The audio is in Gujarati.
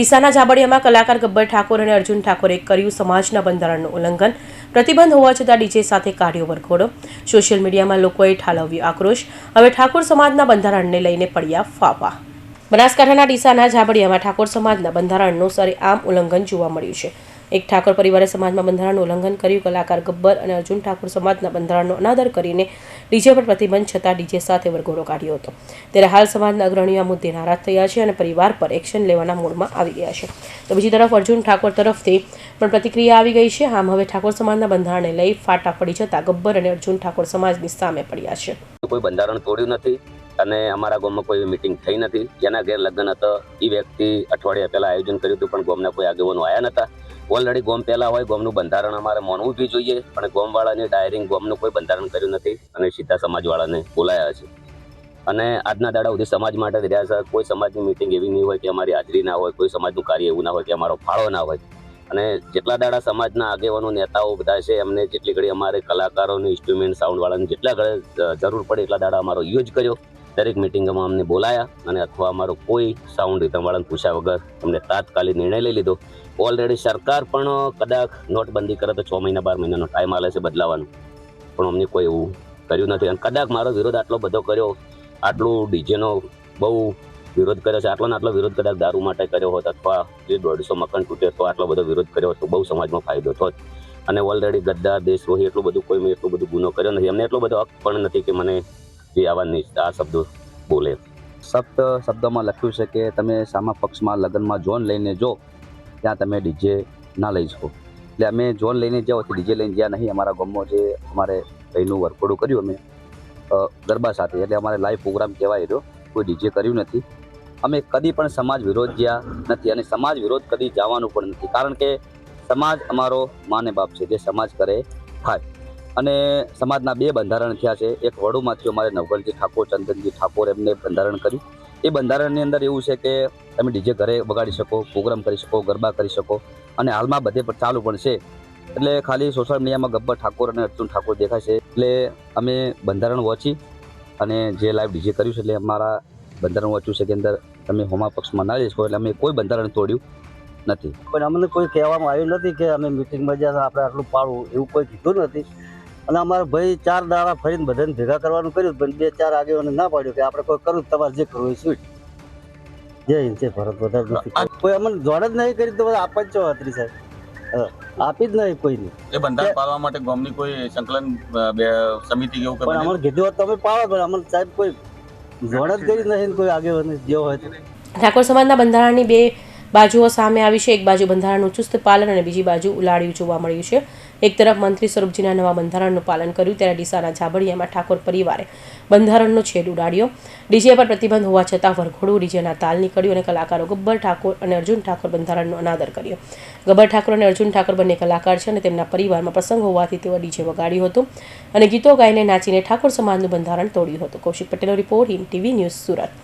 ડીસાના ઝાબડિયામાં કલાકાર ગબ્બર ઠાકોર અને અર્જુન ઠાકોરે કર્યું સમાજના બંધારણનું ઉલ્લંઘન. પ્રતિબંધ હોવા છતાં ડીજે સાથે કાઢ્યો વરઘોડો. સોશિયલ મીડિયામાં લોકોએ ઠાલવ્યો આક્રોશ. હવે ઠાકોર સમાજના બંધારણને લઈને પડ્યા ફાફા. બનાસકાંઠાના ડીસાના ઝાબડિયામાં ઠાકોર સમાજના બંધારણનું સરેઆમ ઉલ્લંઘન જોવા મળ્યું છે. એક ઠાકોર પરિવારે સમાજમાં બંધારણનું ઉલ્લંઘન કર્યું. કલાકાર ગબ્બર અને અર્જુન ઠાકોર સમાજના બંધારણનો અનાદર કરીને ડીજે પર પ્રતિબંધ છતાં ડીજે સાથે વરઘોડો કાઢ્યો હતો. ત્યારે હાલ સમાજના અગ્રણીઓ આ મુદ્દે નારાજ થયા છે અને પરિવાર પર એક્શન લેવાના મૂડમાં આવી ગયા છે. તો બીજી તરફ અર્જુન ઠાકોર તરફથી પણ પ્રતિક્રિયા આવી ગઈ છે. આમ હવે ઠાકોર સમાજના બંધારણને લઈ ફાટા પડી જતા ગબ્બર અને અર્જુન ઠાકોર સમાજની સામે પડ્યા છે. કોઈ બંધારણ તોડ્યું નથી અને અમારા ગામમાં કોઈ મિટિંગ થઈ નથી. જેના ઘેર લગ્ન હતો. એ વ્યક્તિ અઠવાડિયા પહેલા આયોજન કર્યું હતું પણ ગામના કોઈ આગેવાનો આવ્યા નતા. ઓલરેડી ગોમ પહેલા હોય, ગોમનું બંધારણ અમારે માનવું બી જોઈએ અને ગોમવાળાની ડાયરિંગ ગોમનું કોઈ બંધારણ કર્યું નથી અને સીધા સમાજવાળાને બોલાયા છે. અને આજના દાડા સુધી સમાજ માટે રહ્યા છે. કોઈ સમાજની મિટિંગ એવી નહીં હોય કે અમારી હાજરી ના હોય, કોઈ સમાજનું કાર્ય એવું ના હોય કે અમારો ફાળો ના હોય. અને જેટલા દાડા સમાજના આગેવાનો, નેતાઓ બધા છે, એમને જેટલી ઘડી અમારે કલાકારોની ઇન્સ્ટ્રુમેન્ટ સાઉન્ડવાળાને જેટલા ઘડે જરૂર પડે એટલા દાડા અમારો યુઝ કર્યો. દરેક મિટિંગમાં અમને બોલાયા અને અથવા અમારો કોઈ સાઉન્ડ રીતમવાળાને પૂછ્યા વગર અમને તાત્કાલિક નિર્ણય લઈ લીધો. ઓલરેડી સરકાર પણ કદાચ નોટબંધી કરે તો છ મહિના, બાર મહિનાનો ટાઈમ આલે છે બદલાવાનો. પણ અમને કોઈ એવું કર્યું નથી. અને કદાચ મારો વિરોધ આટલો બધો કર્યો, આટલું ડીજેનો બહુ વિરોધ કર્યો છે આટલો ને આટલો વિરોધ કદાચ દારૂ માટે કર્યો હોત અથવા જે દોઢસો મકાન તૂટ્યો તો આટલો બધો વિરોધ કર્યો તો બહુ સમાજમાં ફાયદો થોત અને ઓલરેડી ગદ્દાર, દેશદ્રોહી એટલું બધું કોઈ મેં એટલું બધું ગુનો કર્યો નથી. એમને એટલો બધો હક પણ નથી કે મને જે આવા આ શબ્દો બોલે. સપ્ત શબ્દમાં લખ્યું છે કે તમે સામા પક્ષમાં લગ્નમાં જોન લઈને જો, ત્યાં તમે ડીજે ના લઈ શકો એટલે અમે જોન લઈને જાઓ તો ડીજે લઈને જ્યાં નહીં, અમારા ગામમાં જે અમારે ભાઈનું વર્કઆઉટ કર્યું અમે ગરબા સાથે. એટલે અમારે લાઈવ પ્રોગ્રામ કહેવાય રહ્યો. કોઈ ડીજે કર્યું નથી. અમે કદી પણ સમાજ વિરોધ જ્યાં નથી અને સમાજ વિરોધ કદી જવાનું પણ નથી. કારણ કે સમાજ અમારો માને બાપ છે, જે સમાજ કરે થાય અને સમાજના બે બંધારણ થયા છે. એક વડુમાંથી અમારે નવગણજી ઠાકોર, ચંદનજી ઠાકોર એમને બંધારણ કર્યું. એ બંધારણની અંદર એવું છે કે તમે ડીજે ઘરે વગાડી શકો, પ્રોગ્રામ કરી શકો, ગરબા કરી શકો અને હાલમાં બધે પણ ચાલુ પણ છે. એટલે ખાલી સોશિયલ મીડિયામાં ગબ્બર ઠાકોર અને અર્જુન ઠાકોર દેખાય છે. એટલે અમે બંધારણ વાંચી અને જે લાઈવ ડીજે કર્યું છે એટલે અમારા બંધારણ વાંચ્યું છે કે અંદર તમે હોમા પક્ષમાં ના જઈ શકો એટલે અમે કોઈ બંધારણ તોડ્યું નથી. પણ અમને કોઈ કહેવામાં આવ્યું નથી કે અમે મિટિંગમાં જ્યાં આપણે આટલું પાડવું એવું કોઈ કીધું નથી. અને અમારા ભાઈ ચાર દાડા ફરીને બધાને ભેગા કરવાનું કર્યું પણ બે ચાર આગેવાને ના પાડ્યું કે આપણે કોઈ કરવું તમારે જે કરવું એ સ્વીટ જય હિન્દ જય ભારત વધારે કોઈ અમને જોડ જ નહીં કરી તો બધા આપવા જ છો અત્રી સાહેબ. આપી જ નહીં કોઈને. એ બંધારણ પાળવા માટે ગામની કોઈ સંકલન સમિતિ એવું પણ અમને કીધું હોત તો અમે પણ અમને સાહેબ કોઈ જોડ જ કરી નહીં કોઈ આગેવાને જે હોય ઠાકોર સમાજના બંધારણની બે બાજુઓ સામે આવી છે. એક બાજુ બંધારણનું ચુસ્ત પાલન અને બીજી બાજુ ઉલાળ્યું જોવા મળ્યું છે. એક તરફ મંત્રી સ્વરૂપજીના નવા બંધારણનું પાલન કર્યું, ત્યારે ડીસાના ઝાબડિયામાં ઠાકોર પરિવારે બંધારણનો છેદ ઉડાડ્યો. ડીજે પર પ્રતિબંધ હોવા છતાં વરઘોડું ડીજેના તાલ નીકળ્યું અને કલાકારો ગબ્બર ઠાકોર અને અર્જુન ઠાકોર બંધારણનો અનાદર કર્યો. ગબ્બર ઠાકોર અને અર્જુન ઠાકોર બંને કલાકાર છે અને તેમના પરિવારમાં પ્રસંગ હોવાથી તેઓ ડીજે વગાડ્યું હતું અને ગીતો ગાઈને નાચીને ઠાકોર સમાજનું બંધારણ તોડ્યું હતું. કૌશિક પટેલનો report in TV news Surat.